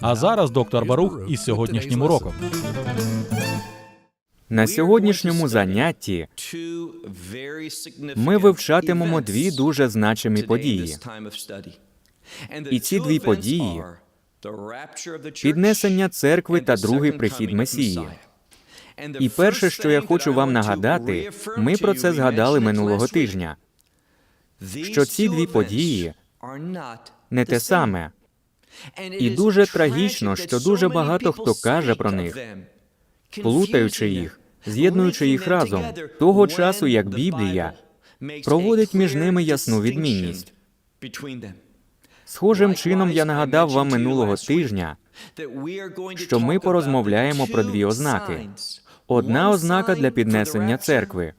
А зараз доктор Барух із сьогоднішнім уроком. На сьогоднішньому занятті ми вивчатимемо дві дуже значимі події. І ці дві події піднесення церкви та другий прихід Месії. І перше, що я хочу вам нагадати, ми про це згадали минулого тижня, що ці дві події не те саме. І дуже трагічно, що дуже багато хто каже про них, плутаючи їх, з'єднуючи їх разом, того часу, як Біблія проводить між ними ясну відмінність. Схожим чином я нагадав вам минулого тижня, що ми порозмовляємо про дві ознаки. одна ознака для піднесення церкви,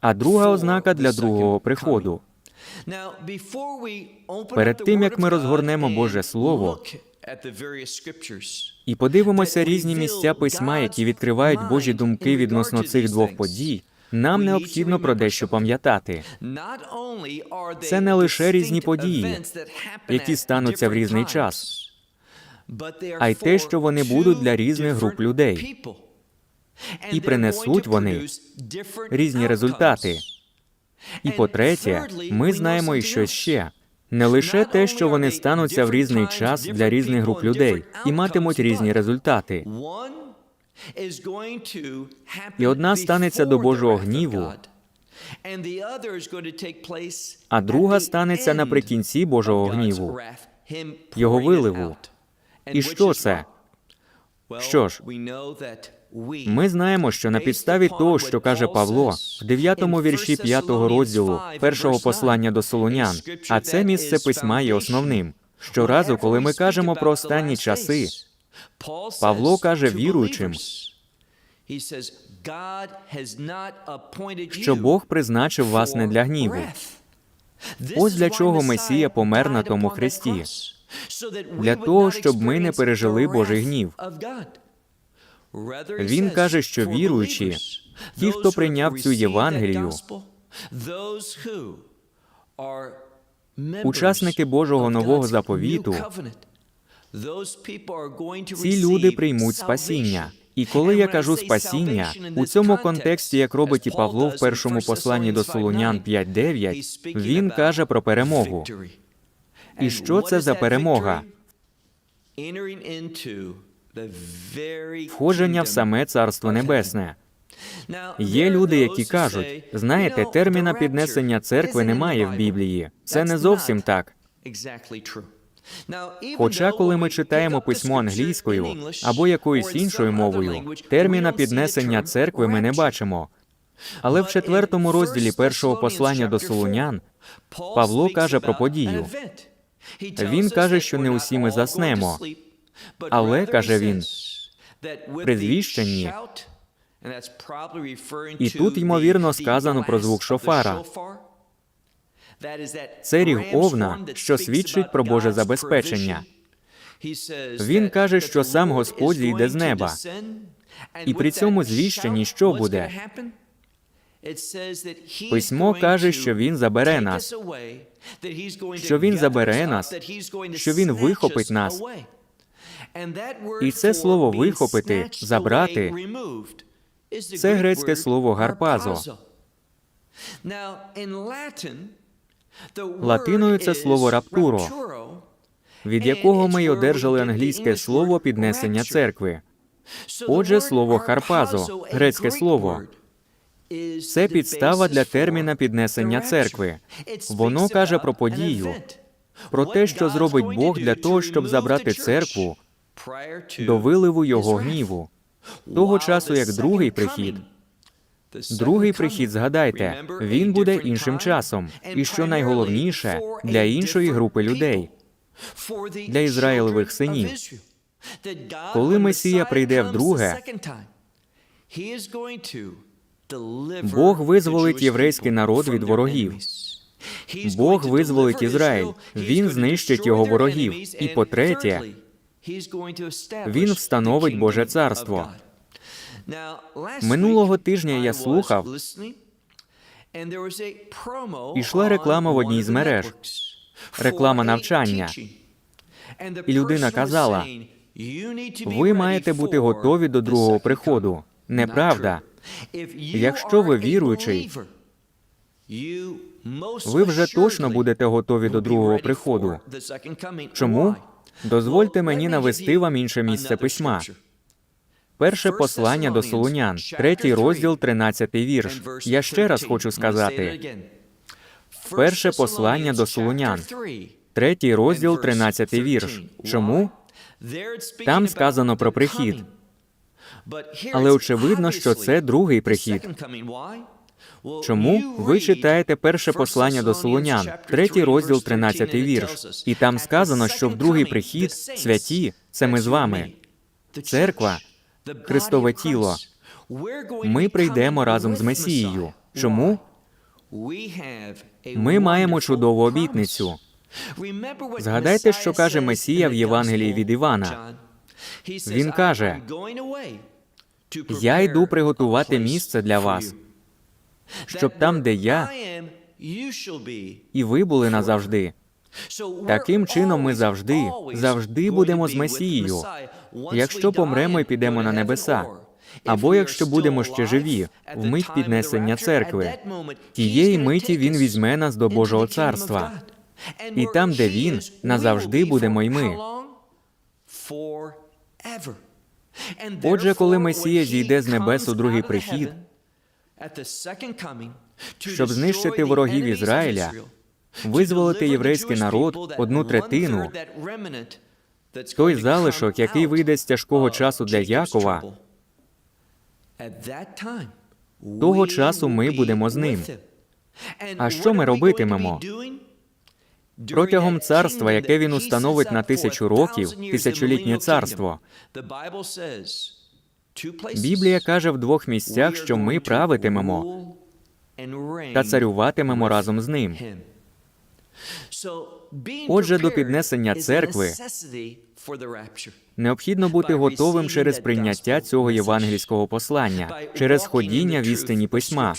а друга ознака для другого приходу. Перед тим як ми розгорнемо Боже Слово І подивимося різні місця письма, які відкривають Божі думки відносно цих двох подій. Нам необхідно про дещо пам'ятати. це не лише різні події, які стануться в різний час, а й те, що вони будуть для різних груп людей, і принесуть вони різні результати. І по-третє, ми знаємо і щось ще. Не лише те, що вони стануться в різний час для різних груп людей і матимуть різні результати. І одна станеться до Божого гніву, А друга станеться наприкінці Божого гніву, його виливу. І що це? Що ж, Ми знаємо, що на підставі того, що каже Павло в 9 вірші 5 розділу першого послання до Солунян, а це місце письма є основним. Щоразу, коли ми кажемо про останні часи, Павло каже віруючим, що Бог призначив вас не для гніву. Ось для чого Месія помер на тому хресті, для того, щоб ми не пережили Божий гнів. Він каже, що віруючі, ті, хто прийняв цю Євангелію, Учасники Божого нового заповіту, ці люди приймуть спасіння. І коли я кажу спасіння, у цьому контексті, як робить і Павло в першому посланні до Солунян 5.9, він каже про перемогу. І що це за перемога? Входження в саме Царство Небесне. Є люди, які кажуть, знаєте, терміна піднесення церкви немає в Біблії. Це не зовсім так. Хоча, коли ми читаємо письмо англійською або якоюсь іншою мовою, терміна піднесення церкви ми не бачимо. Але в четвертому розділі першого послання до Солунян Павло каже про подію. Він каже, що не усі ми заснемо. Але, каже він, при звіщенні, І тут, ймовірно, сказано про звук шофара. Це ріг овна, що свідчить про Боже забезпечення. Він каже, що сам Господь зійде з неба. І при цьому звіщенні що буде? Письмо каже, що він забере нас, що він забере нас, що він вихопить нас. І це слово «вихопити», «забрати» це грецьке слово гарпазо. Латиною це слово раптуро, від якого ми й одержали англійське слово піднесення церкви. Отже, слово харпазо, грецьке слово, Це підстава для терміна піднесення церкви. Воно каже про подію, про те, що зробить Бог для того, щоб забрати церкву до виливу його гніву, того часу, як другий прихід Другий прихід, згадайте, він буде іншим часом, і що найголовніше для іншої групи людей, для Ізраїлевих синів. Коли Месія прийде вдруге, Бог визволить єврейський народ від ворогів. Бог визволить Ізраїль. Він знищить його ворогів. І по-третє, Він встановить Боже царство. Минулого тижня я слухав, Ішла реклама в одній з мереж. реклама навчання. І людина казала, Ви маєте бути готові до другого приходу. Неправда. Якщо ви віруючий, Ви вже точно будете готові до другого приходу. Чому? Дозвольте мені навести вам інше місце письма. Перше послання до Солунян, третій розділ, тринадцятий вірш. Я ще раз хочу сказати. Перше послання до Солунян, Третій розділ, тринадцятий вірш. Чому? Там сказано про прихід. Але очевидно, що це другий прихід. Чому ви читаєте перше послання до Солунян, третій розділ, тринадцятий вірш, і там сказано, що в другий прихід святі це ми з вами. Церква, Христове тіло. Ми прийдемо разом з Месією. Чому? Ми маємо чудову обітницю. Згадайте, що каже Месія в Євангелії від Івана. Він каже: Я йду приготувати місце для вас, щоб там, де я, і ви були назавжди. Таким чином, ми завжди, завжди будемо з Месією. Якщо помремо і підемо на небеса, Або якщо будемо ще живі, в мить піднесення церкви, тієї миті він візьме нас до Божого царства. І там, де він, назавжди будемо й ми. Отже, коли Месія зійде з небес у другий прихід, щоб знищити ворогів Ізраїля, визволити єврейський народ, одну третину, той залишок, який вийде з тяжкого часу для Якова, того часу ми будемо з ним. А що ми робитимемо? Протягом царства, яке він установить на тисячу років, тисячолітнє царство, Біблія каже в двох місцях, що ми правитимемо та царюватимемо разом з ним. Отже, до піднесення церкви Необхідно бути готовим через прийняття цього євангельського послання, через ходіння в істині письма,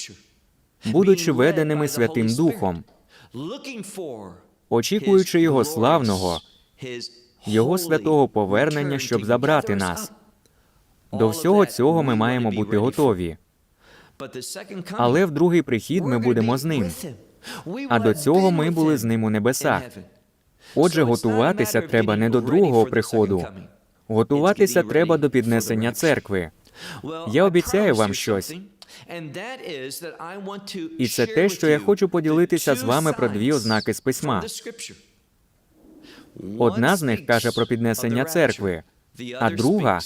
будучи веденими Святим Духом, очікуючи Його славного, Його святого повернення, щоб забрати нас. До всього цього ми маємо бути готові. Але в другий прихід ми будемо з ним. А до цього ми були з ним у небесах. Отже, готуватися треба не до другого приходу. Готуватися треба до піднесення церкви. Я обіцяю вам щось. І це те, що я хочу поділитися з вами про дві ознаки з письма. Одна з них каже про піднесення церкви, а друга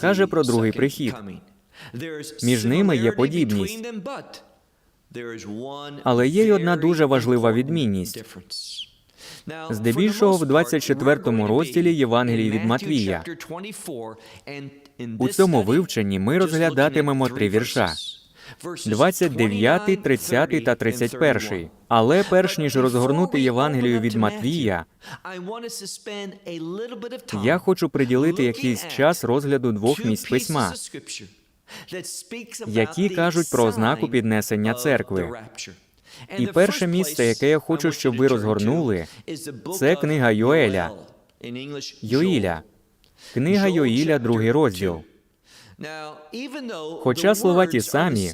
каже про другий прихід. Між ними є подібність. Але є й одна дуже важлива відмінність. Здебільшого в 24 розділі Євангелії від Матвія. У цьому вивченні ми розглядатимемо три вірша: 29, 30 та 31. Але перш ніж розгорнути Євангелію від Матвія, я хочу приділити якийсь час розгляду двох місць письма, які кажуть про ознаку піднесення церкви. І перше місце, яке я хочу, щоб ви розгорнули, це книга Йоеля. Йоїля. Книга Йоїля, другий розділ. Хоча слова ті самі,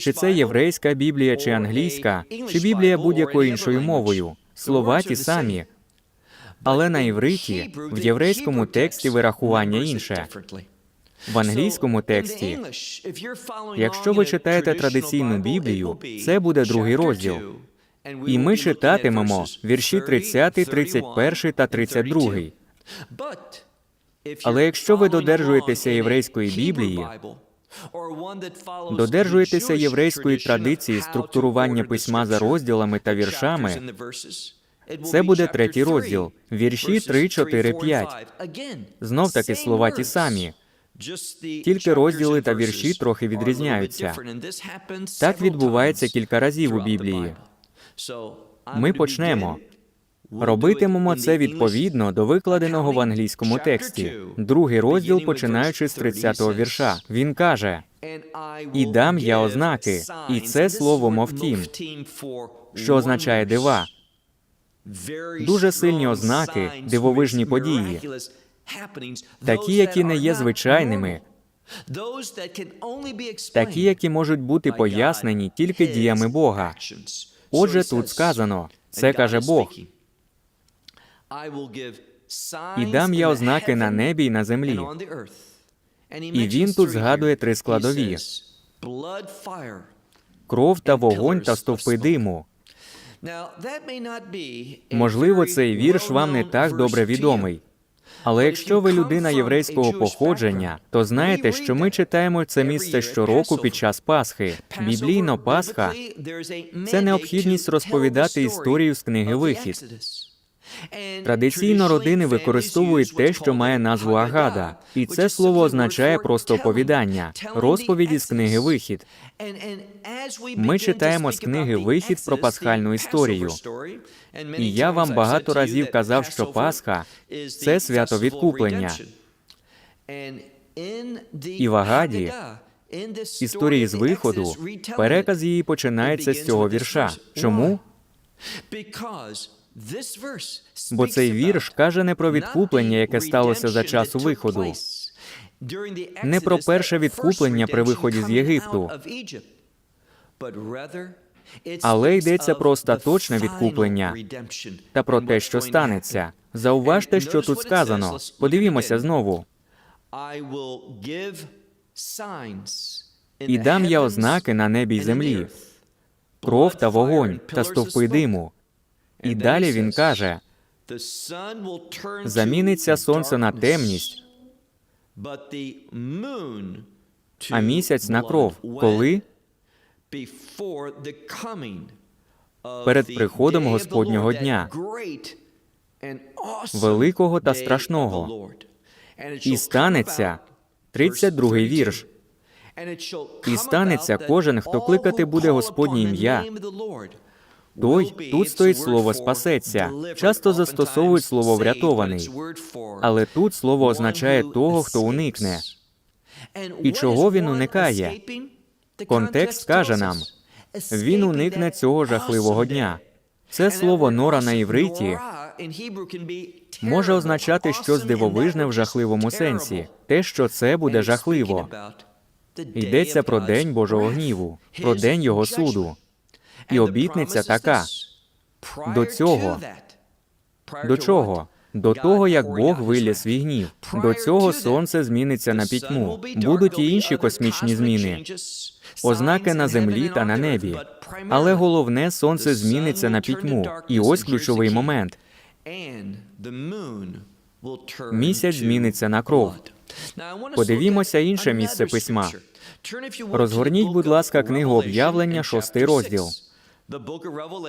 Чи це єврейська Біблія, чи англійська, чи Біблія будь-якою іншою мовою. Слова ті самі. Але на івриті, в єврейському тексті вирахування інше. В англійському тексті, якщо ви читаєте традиційну Біблію, це буде другий розділ. І ми читатимемо вірші 30, 31 та 32. Але якщо ви додержуєтеся єврейської Біблії, додержуєтеся єврейської традиції структурування письма за розділами та віршами, це буде третій розділ, вірші 3, 4, 5. Знов таки слова ті самі. Тільки розділи та вірші трохи відрізняються. Так відбувається кілька разів у Біблії. Ми почнемо. Робитимемо це відповідно до викладеного в англійському тексті. Другий розділ, починаючи з 30-го вірша. Він каже: І дам я ознаки, і це слово мовтім, що означає дива. дуже сильні ознаки, дивовижні події, такі, які не є звичайними, такі, які можуть бути пояснені тільки діями Бога. Отже, тут сказано, це каже Бог. І дам я ознаки на небі і на землі. І він тут згадує три складові: кров та вогонь та стовпи диму. Можливо, цей вірш вам не так добре відомий. Але якщо ви людина єврейського походження, то знаєте, що ми читаємо це місце щороку під час Пасхи. Біблійно Пасха це необхідність розповідати історію з книги Вихід. Традиційно родини використовують те, що має назву Агада, і це слово означає просто оповідання, розповіді з книги Вихід. Ми читаємо з книги Вихід про пасхальну історію. І я вам багато разів казав, що Пасха це свято відкуплення. І в Агаді, Історії з виходу, переказ її починається з цього вірша. Чому? Бо цей вірш каже не про відкуплення, яке сталося за часу виходу, не про перше відкуплення при виході з Єгипту, але йдеться про остаточне відкуплення та про те, що станеться. Зауважте, що тут сказано. Подивімося знову. І дам я ознаки на небі й землі, кров та вогонь та стовпи диму. І далі він каже: заміниться сонце на темність, а місяць на кров. Коли? перед приходом Господнього дня, великого та страшного. І станеться 32-й вірш. І станеться кожен, хто кликати буде Господнє ім'я. Той тут стоїть слово спасеться. Часто застосовують слово врятований, але тут слово означає того, хто уникне. І чого він уникає? Контекст каже нам: він уникне цього жахливого дня. Це слово нора на івриті може означати щось дивовижне в жахливому сенсі, те, що це буде жахливо. Йдеться про день Божого гніву, про день його суду. І обітниця така. До цього. До чого? До того, як Бог вилє свій гнів. До цього сонце зміниться на пітьму. Будуть і інші космічні зміни, ознаки на землі та на небі. Але головне сонце зміниться на пітьму. І ось ключовий момент: місяць зміниться на кров. Подивімося інше місце письма. Розгорніть, будь ласка, книгу об'явлення, шостий розділ.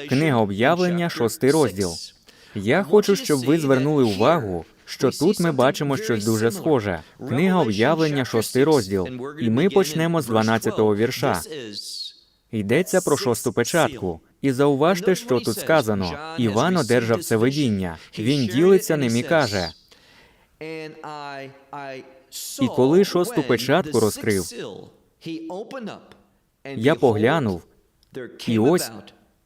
Книга об'явлення, шостий розділ. Я хочу, щоб ви звернули увагу, що тут ми бачимо щось дуже схоже. Книга об'явлення, шостий розділ. І ми почнемо з 12-го вірша. Йдеться про шосту печатку. І зауважте, що тут сказано. Іван одержав це видіння. Він ділиться ним і каже: І коли шосту печатку розкрив, Я поглянув, і ось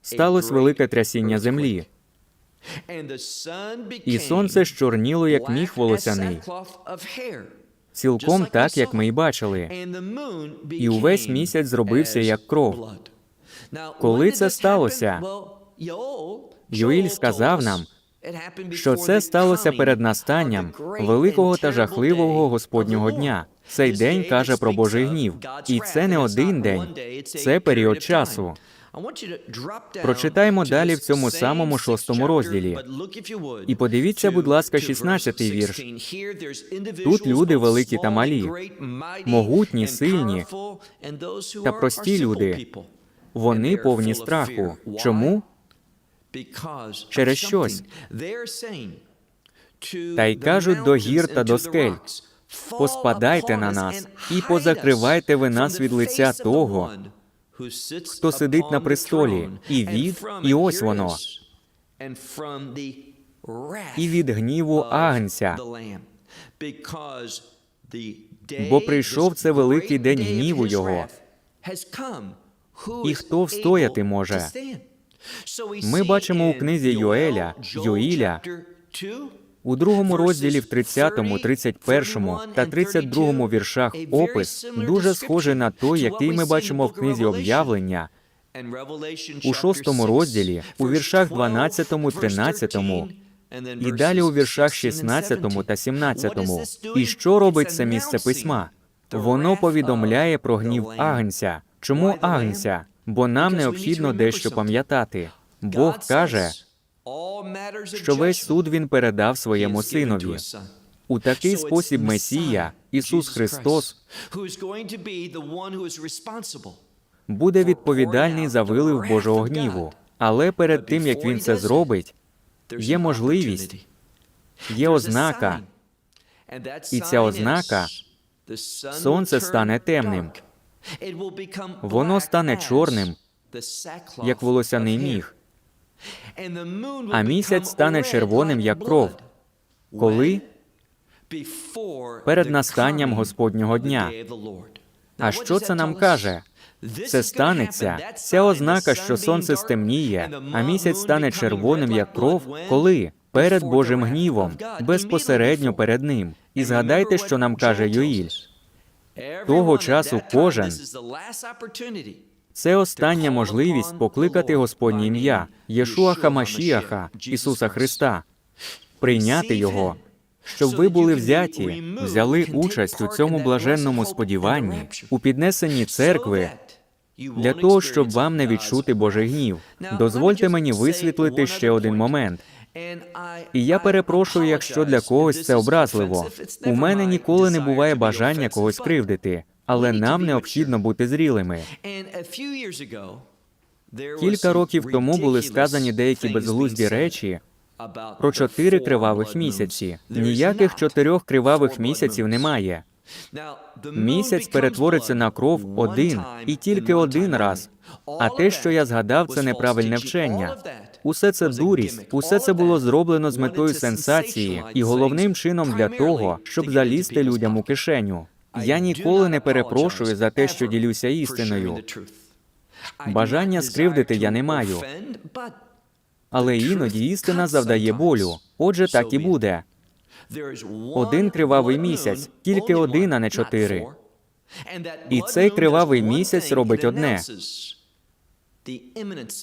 сталося велике трясіння землі, і сонце щорніло, як міг волосяний, цілком так, як ми й бачили. і увесь місяць зробився як кров. Коли це сталося? Йоїль сказав нам, що це сталося перед настанням великого та жахливого Господнього дня. Цей день каже про Божий гнів, і це не один день, це період часу. Прочитаємо далі в цьому самому шостому розділі. І подивіться, будь ласка, 16 вірш. Тут люди великі та малі, могутні, сильні та прості люди. Вони повні страху. Чому? Через щось. Та й кажуть до гір та до скель, поспадайте на нас і позакривайте ви нас від лиця того, хто сидить на престолі, і від, і ось воно, і від гніву агнця. Бо прийшов це великий день гніву його. І хто встояти може? Ми бачимо у книзі Йоеля, Йоїля, У другому розділі, в 30, 31 та 32 віршах опис дуже схожий на той, який ми бачимо в книзі об'явлення, у шостому розділі, у віршах 12, 13, і далі у віршах 16 та 17. І що робить це місце письма? Воно повідомляє про гнів агнця. Чому агнця? Бо нам необхідно дещо пам'ятати. Бог каже, що весь суд він передав своєму синові. У такий спосіб Месія, Ісус Христос, буде відповідальний за вилив Божого гніву. Але перед тим як він це зробить, є можливість, є ознака, і ця ознака сонце стане темним. Воно стане чорним, як волосяний міг, а місяць стане червоним, як кров. коли? Перед настанням Господнього дня. А що це нам каже? Це станеться. Ця ознака, що сонце стемніє, а місяць стане червоним, як кров, коли? Перед Божим гнівом, безпосередньо перед ним. І згадайте, що нам каже Йоїль. Того часу кожен Це остання можливість покликати Господнє ім'я Єшуа Хамашіаха, Ісуса Христа, прийняти Його, щоб ви були взяті, взяли участь у цьому блаженному сподіванні, у піднесенні церкви, для того, щоб вам не відчути Божий гнів. Дозвольте мені висвітлити ще один момент. І я перепрошую, якщо для когось це образливо. У мене ніколи не буває бажання когось кривдити, але нам необхідно бути зрілими. Кілька років тому були сказані деякі безглузді речі про чотири кривавих місяці. Ніяких чотирьох кривавих місяців немає. Місяць перетвориться на кров один і тільки один раз. А те, що я згадав, це неправильне вчення. Усе це дурість, усе це було зроблено з метою сенсації і головним чином для того, щоб залізти людям у кишеню. Я ніколи не перепрошую за те, що ділюся істиною. Бажання скривдити я не маю. Але іноді істина завдає болю. Отже, так і буде. Один кривавий місяць, тільки один, а не чотири. І цей кривавий місяць робить одне.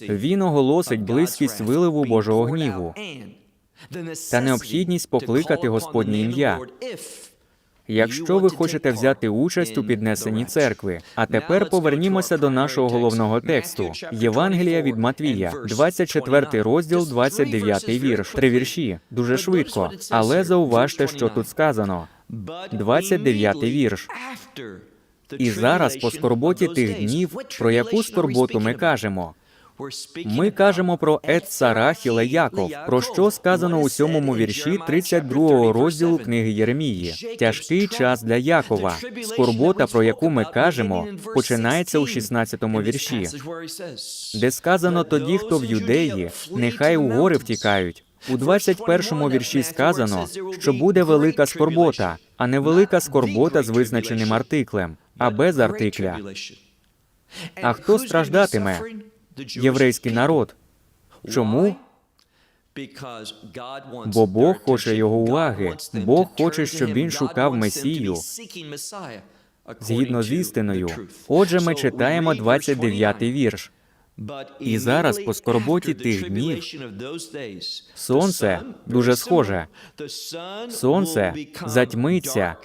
Він оголосить близькість виливу Божого гніву та необхідність покликати Господнє ім'я. Якщо ви хочете взяти участь у піднесенні церкви, а тепер повернімося до нашого головного тексту Євангелія від Матвія, 24 розділ, 29 вірш. Три вірші дуже швидко. Але зауважте, що тут сказано. 29 вірш. І зараз по скорботі тих днів, про яку скорботу ми кажемо. Ми кажемо про Ед Сарахіла Яков, про що сказано у сьомому вірші 32 розділу книги Єремії. Тяжкий час для Якова. Скорбота, про яку ми кажемо, починається у 16 вірші, де сказано тоді, хто в юдеї, нехай у гори втікають. У 21 вірші сказано, що буде велика скорбота, а не велика скорбота з визначеним артиклем, а без артикля. А хто страждатиме? Єврейський народ. Чому? Бо Бог хоче його уваги. Бог хоче, щоб він шукав Месію Згідно з істиною. Отже, ми читаємо 29-й вірш. І зараз по скорботі тих днів Сонце дуже схоже. Сонце затьмиться,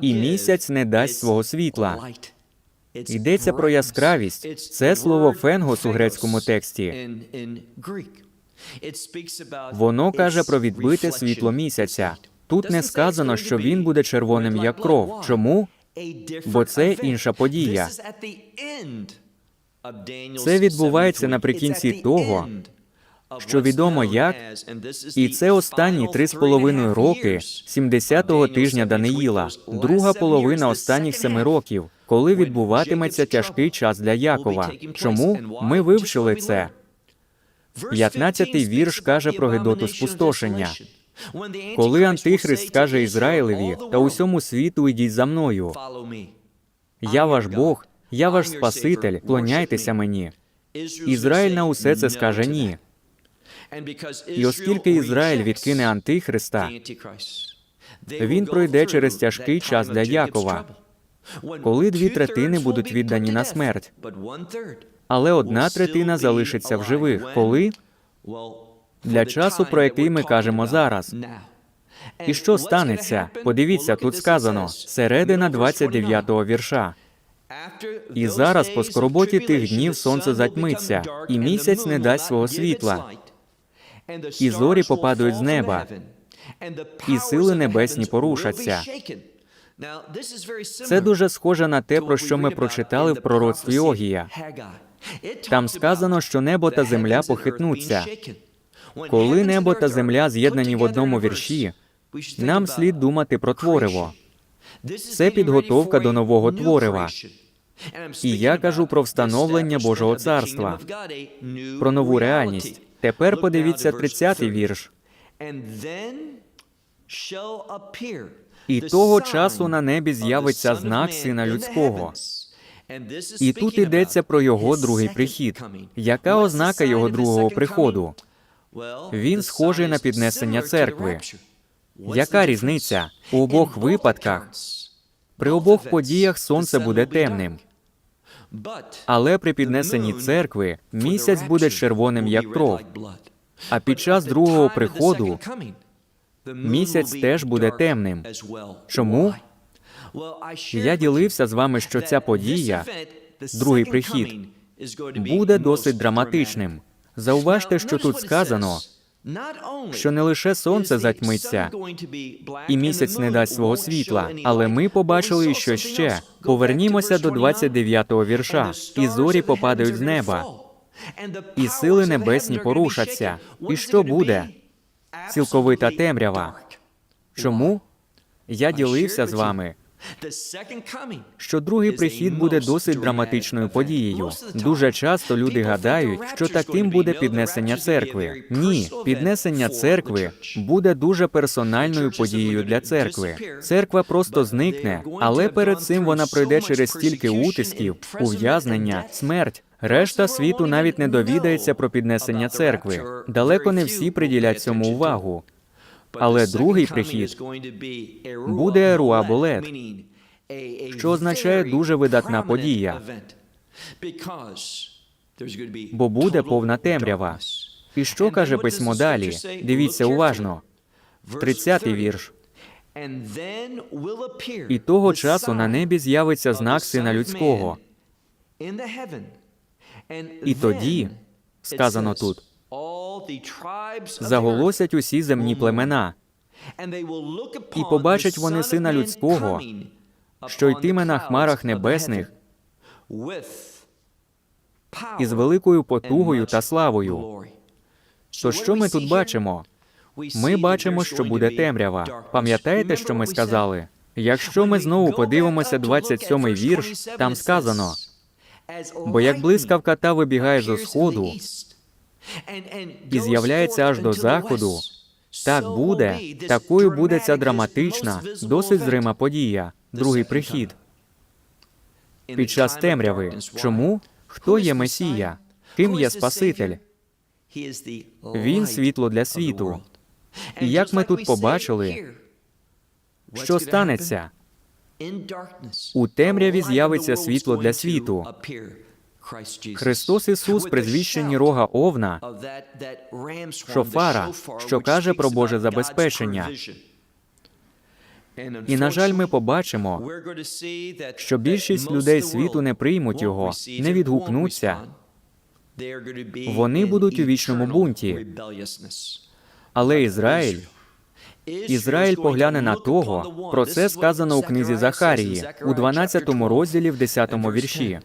І місяць не дасть свого світла. Йдеться про яскравість. Це слово фенгос у грецькому тексті. Воно каже про відбите світло місяця. Тут не сказано, що він буде червоним як кров. Чому? Бо це інша подія. Це відбувається наприкінці того, що відомо як, і це останні три з половиною роки 70-го тижня Даниїла, друга половина останніх семи років, коли відбуватиметься тяжкий час для Якова. Чому ми вивчили це? 15-й вірш каже про Гедоту спустошення. Коли Антихрист скаже Ізраїлеві та усьому світу ідіть за мною. Я ваш Бог, я ваш Спаситель, клоняйтеся мені. Ізраїль на усе це скаже ні. І оскільки Ізраїль відкине Антихриста, він пройде через тяжкий час для Якова, коли дві третини будуть віддані на смерть, але одна третина залишиться в живих, коли? Для часу, про який ми кажемо зараз. і що станеться? Подивіться, тут сказано середина 29-го вірша. І зараз по скорботі тих днів сонце затьмиться, і місяць не дасть свого світла, і зорі попадають з неба, і сили небесні порушаться. Це дуже схоже на те, про що ми прочитали в пророцтві Огія. Там сказано, що небо та земля похитнуться. Коли небо та земля з'єднані в одному вірші, нам слід думати про твориво. Це підготовка до нового творива. І я кажу про встановлення Божого царства, про нову реальність. Тепер подивіться 30-й вірш. І того часу на небі з'явиться знак Сина Людського. І тут йдеться про його другий прихід. Яка ознака його другого приходу? Він схожий на піднесення церкви. Яка різниця? У обох випадках при обох подіях сонце буде темним, але при піднесенні церкви місяць буде червоним як кров. А під час другого приходу місяць теж буде темним. Чому? Я ділився з вами, що ця подія, другий прихід, буде досить драматичним. Зауважте, що тут сказано, що не лише сонце затьмиться, і місяць не дасть свого світла, але ми побачили що ще. Повернімося до 29-го вірша. І зорі попадають з неба, і сили небесні порушаться. І що буде? Цілковита темрява. Чому? Я ділився з вами, що другий прихід буде досить драматичною подією. Дуже часто люди гадають, що таким буде піднесення церкви. Ні, піднесення церкви буде дуже персональною подією для церкви. Церква просто зникне, але перед цим вона пройде через стільки утисків, ув'язнення, смерть. Решта світу навіть не довідається про піднесення церкви. Далеко не всі приділять цьому увагу. Але другий прихід буде Еруаболет, що означає дуже видатна подія, бо буде повна темрява. І що каже письмо далі? Дивіться уважно. 30-й вірш. І того часу на небі з'явиться знак Сина Людського. І тоді, сказано тут, заголосять усі земні племена, і побачать вони Сина Людського, що йтиме на хмарах небесних із великою потугою та славою. То що ми тут бачимо? Ми бачимо, що буде темрява. Пам'ятаєте, що ми сказали? Якщо ми знову подивимося 27-й вірш, там сказано: бо як блискавка та вибігає зо сходу і з'являється аж до заходу, так буде, такою буде ця драматична, досить зрима подія, другий прихід. Під час темряви. Чому? Хто є Месія? Ким є Спаситель? Він світло для світу. І як ми тут побачили, що станеться? У темряві з'явиться світло для світу. Христос Ісус при звіщенні рога Овна, шофара, що каже про Боже забезпечення. І, на жаль, ми побачимо, що більшість людей світу не приймуть його, не відгукнуться. Вони будуть у вічному бунті. Але Ізраїль, Ізраїль погляне на того, про це сказано у книзі Захарії, у 12 розділі, в 10 вірші.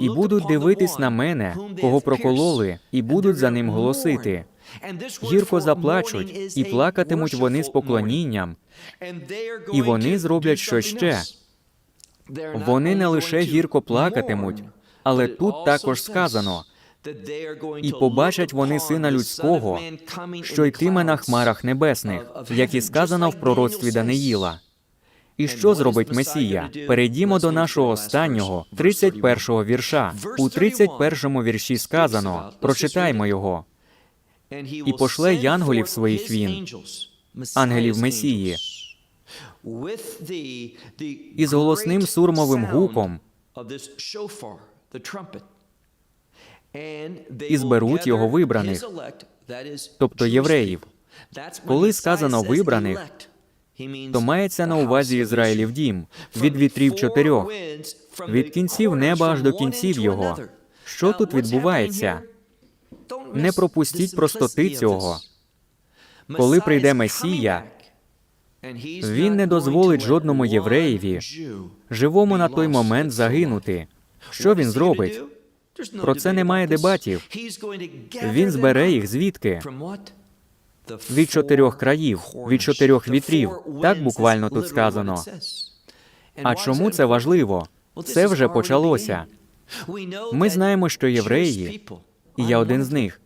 І будуть дивитись на мене, кого прокололи, і будуть за ним голосити. Гірко заплачуть, і плакатимуть вони з поклонінням, і вони зроблять що ще. Вони не лише гірко плакатимуть, але тут також сказано, і побачать вони сина людського, що йтиме на хмарах небесних, як і сказано в пророцтві Даниїла. І що зробить Месія? Перейдімо до нашого останнього, 31-го вірша. У 31-му вірші сказано: прочитаймо його. і пошле янголів своїх він, ангелів Месії, Із голосним сурмовим гуком і зберуть його вибраних, тобто євреїв. Коли сказано вибраних, То мається на увазі Ізраїлів дім від вітрів чотирьох, від кінців неба аж до кінців його. Що тут відбувається? Не пропустіть простоти цього. Коли прийде Месія, Він не дозволить жодному євреєві, живому на той момент загинути. Що він зробить? Про це немає дебатів. Він збере їх звідки? Від чотирьох країв, від чотирьох вітрів. Так буквально тут сказано. А чому це важливо? Це вже почалося. Ми знаємо, що євреї, і я один з них.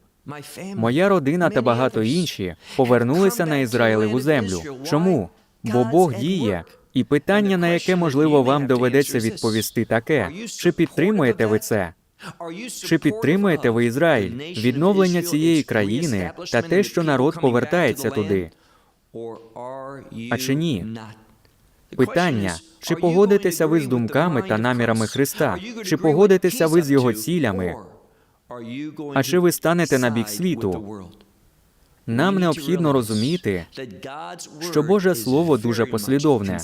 Моя родина та багато інші повернулися на Ізраїлеву землю. Чому? Бо Бог діє. І питання, на яке можливо вам доведеться відповісти, таке: чи підтримуєте ви це? Чи підтримуєте ви Ізраїль, відновлення цієї країни та те, що народ повертається туди? А чи ні? Питання: чи погодитеся ви з думками та намірами Христа? Чи погодитеся ви з його цілями? А чи ви станете на бік світу? Нам необхідно розуміти, що Боже Слово дуже послідовне.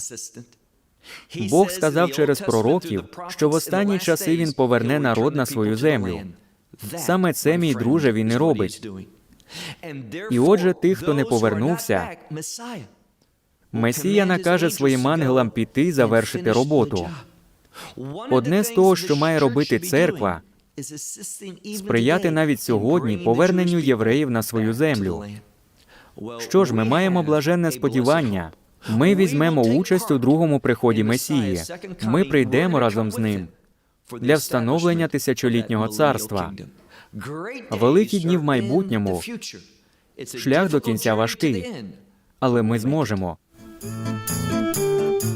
Бог сказав через пророків, що в останні часи він поверне народ на свою землю. Саме це, мій друже, він і робить. І отже, тих, хто не повернувся, Месія накаже своїм ангелам піти і завершити роботу. Одне з того, що має робити церква, сприяти навіть сьогодні поверненню євреїв на свою землю. Що ж, ми маємо блаженне сподівання. Ми візьмемо участь у другому приході Месії. Ми прийдемо разом з ним для встановлення тисячолітнього царства. Великі дні в майбутньому. Шлях до кінця важкий. Але ми зможемо.